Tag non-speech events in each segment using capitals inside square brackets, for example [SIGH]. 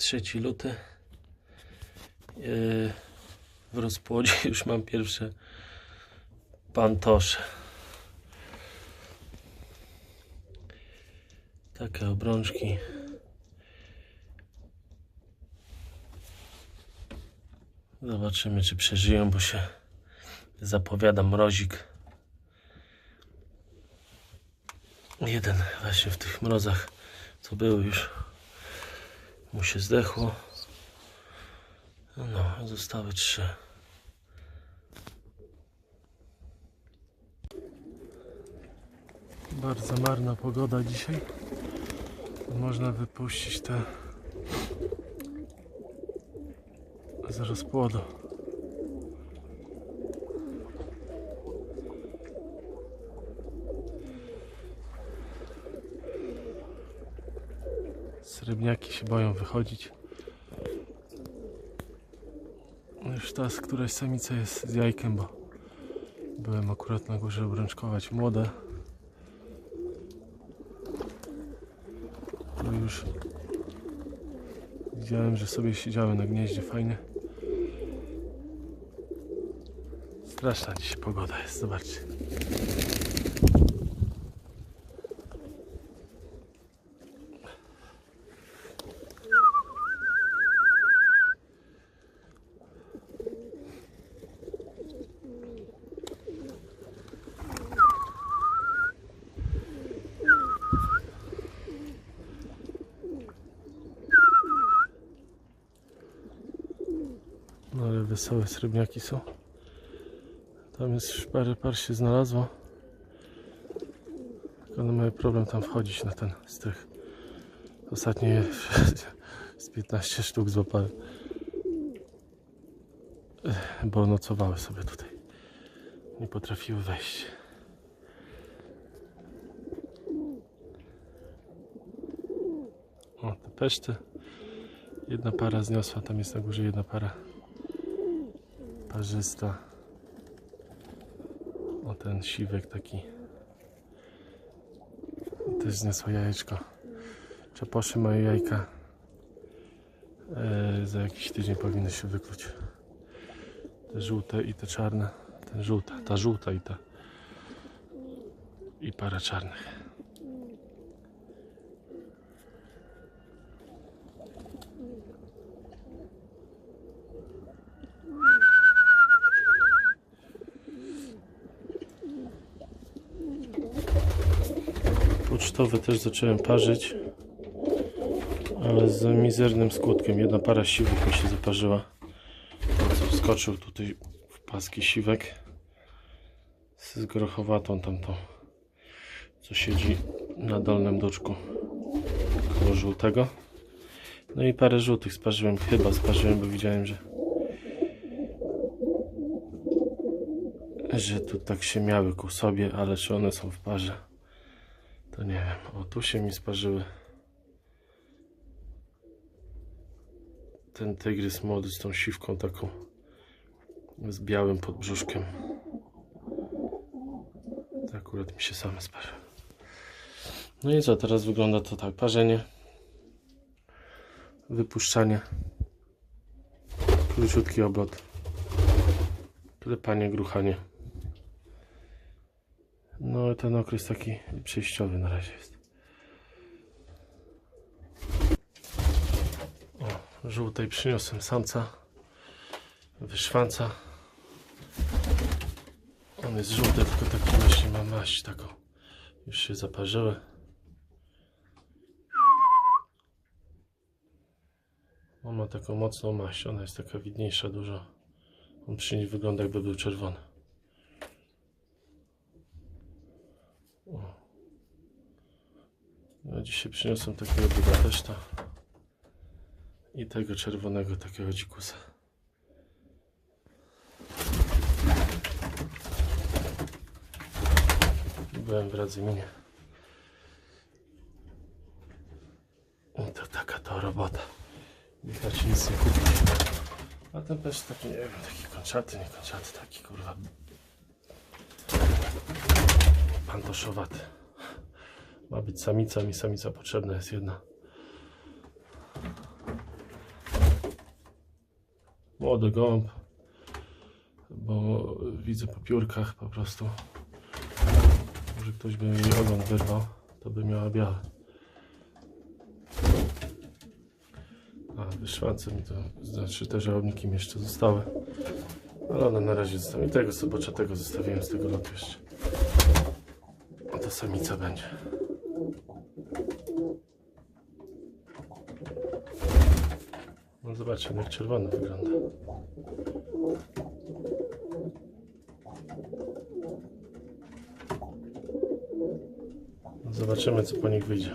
3 luty. Yy, W rozpłodzie [LAUGHS] już mam pierwsze pantosze. Takie obrączki. Zobaczymy, czy przeżyją, bo się zapowiada mrozik. Jeden właśnie w tych mrozach, co były już, mu się zdechło. No, zostały trzy. Bardzo marna pogoda dzisiaj. Można wypuścić te z rozpłodu. Srebrniaki się boją wychodzić. Już teraz któraś samica jest z jajkiem, bo byłem akurat na górze obrączkować młode. No już widziałem, że sobie siedziały na gnieździe fajnie. Straszna dzisiaj pogoda jest, zobaczcie. No wesołe srebrniaki są. Tam jest parę par się znalazło. Tylko mają problem tam wchodzić na ten strych. Ostatnio je [LAUGHS] z 15 sztuk złapałem. Bo nocowały sobie tutaj. Nie potrafiły wejść. O, te peszty. Jedna para zniosła, tam jest na górze jedna para parzysta. O ten siwek taki. Też zniosła jajeczko. Czaposzy mają jajka. E, za jakiś tydzień powinny się wykluć. Te żółte i te czarne. Ten żółta, ta żółta i ta. I para czarnych. Pocztowe też zacząłem parzyć, ale z mizernym skutkiem. Jedna para siwek mi się zaparzyła. Wskoczył tutaj w paski siwek z grochowatą tamtą, co siedzi na dolnym duczku koło żółtego. No i parę żółtych sparzyłem, chyba sparzyłem, bo widziałem, że że tu tak się miały ku sobie, ale czy one są w parze? To nie wiem. O, tu się mi sparzyły. Ten tygrys młody z tą siwką taką. Z białym podbrzuszkiem. To akurat mi się same sparzyły. No i co, teraz wygląda to tak. Parzenie. Wypuszczanie. Króciutki oblot. Klepanie, gruchanie. No ten okres taki przejściowy na razie jest. O, żółtej przyniosłem samca. Wyszwanca. On jest żółty, tylko taki właśnie ma maść taką. Już się zaparzyły. On ma taką mocną maść, ona jest taka widniejsza dużo. On przy niej wygląda jakby był czerwony. No dzisiaj przyniosłem takiego Budapeszta i tego czerwonego takiego dzikusa. Byłem w Radzyminie. I to taka to robota. Widać nic nie kupić. A ten pesz taki, nie wiem, taki kończaty, nie kończaty, taki kurwa pantoszowaty. Ma być samica, mi samica potrzebna jest jedna. Młody gołąb, bo widzę po piórkach po prostu, że ktoś by jej ogon wyrwał, to by miała białe. A, wyszwance mi to znaczy te żałobniki mi jeszcze zostały. Ale one na razie zostały. I tego soboczatego zostawiłem z tego lotu jeszcze. To samica będzie. No zobaczcie, jak czerwony wygląda. No Zobaczymy, co po nich wyjdzie.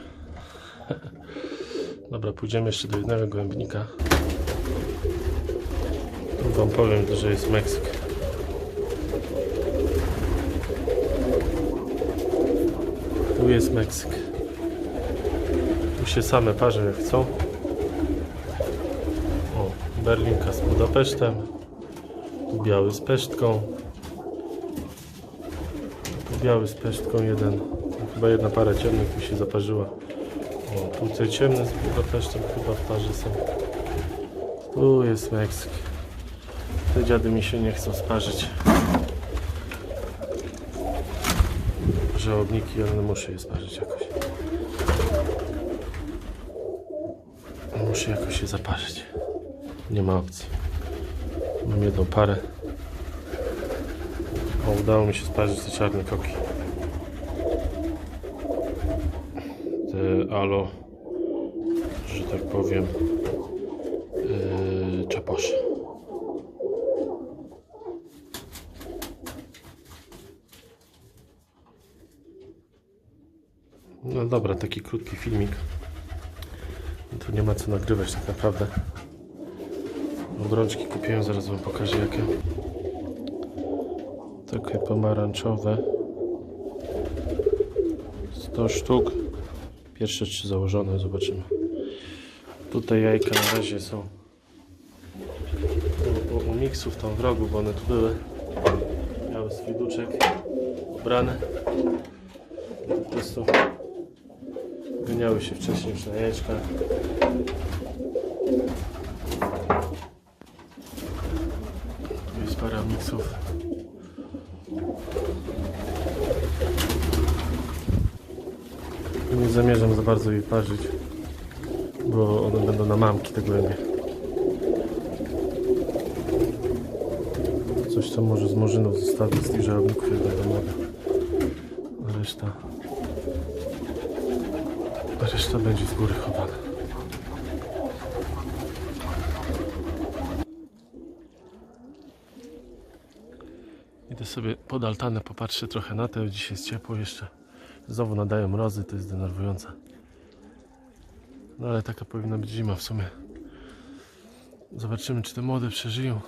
[LAUGHS] Dobra, pójdziemy jeszcze do jednego głębnika. Wam powiem, że jest Meksyk. Tu jest Meksyk. Tu się same parzą jak chcą. O, Berlinka z Budapesztem. Tu biały z pesztką. Tu biały z pesztką jeden. Chyba jedna para ciemnych mi się zaparzyła. O, tutaj ciemne z Budapesztem chyba w parze są. Tu jest Meksyk. Te dziady mi się nie chcą sparzyć. Żałobniki, ale muszę je sparzyć jakoś. Muszę jakoś się zaparzyć. Nie ma opcji. Mam jedną parę. O, udało mi się sparzyć te czarne koki. Te alo, że tak powiem, dobra, taki krótki filmik. Tu nie ma co nagrywać tak naprawdę. Obrączki kupiłem, zaraz wam pokażę jakie. Takie pomarańczowe. 100 sztuk. Pierwsze trzy założone, zobaczymy. Tutaj jajka na razie są u, u, u miksów tam w rogu, bo one tu były. Miały swój duczek. Po prostu Wymieniały się wcześniej na jajeczkach. Jest parę miksów. Nie zamierzam za bardzo jej parzyć, bo one będą na mamki te głębie. Coś co może z murzynów zostawić z tych żarowników, jak będą mogę. Reszta reszta będzie z góry chowana. Idę sobie pod altanę, popatrzę trochę na to. Dzisiaj jest ciepło jeszcze. Znowu nadają mrozy, to jest denerwujące. No ale taka powinna być zima w sumie. Zobaczymy, czy te młode przeżyją.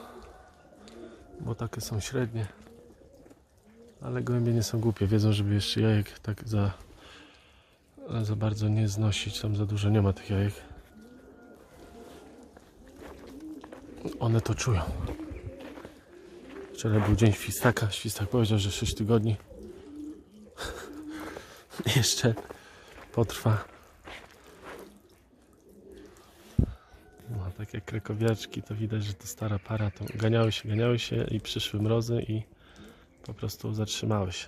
Bo takie są średnie. Ale gołębie nie są głupie. Wiedzą, żeby jeszcze jajek tak za za bardzo nie znosić, tam za dużo nie ma tych jajek. One to czują. Wczoraj był dzień świstaka. Świstak powiedział, że 6 tygodni. [LAUGHS] Jeszcze potrwa. No, takie krekowiaczki, to widać, że to stara para. To ganiały się, ganiały się i przyszły mrozy i po prostu zatrzymały się.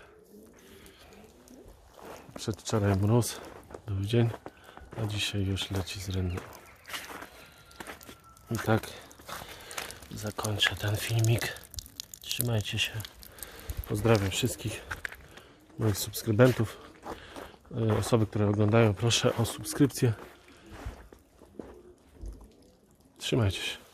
Przedwczoraj mróz, był dzień, a dzisiaj już leci z rynku. I tak zakończę ten filmik. Trzymajcie się. Pozdrawiam wszystkich moich subskrybentów. E, Osoby, które oglądają, proszę o subskrypcję. Trzymajcie się.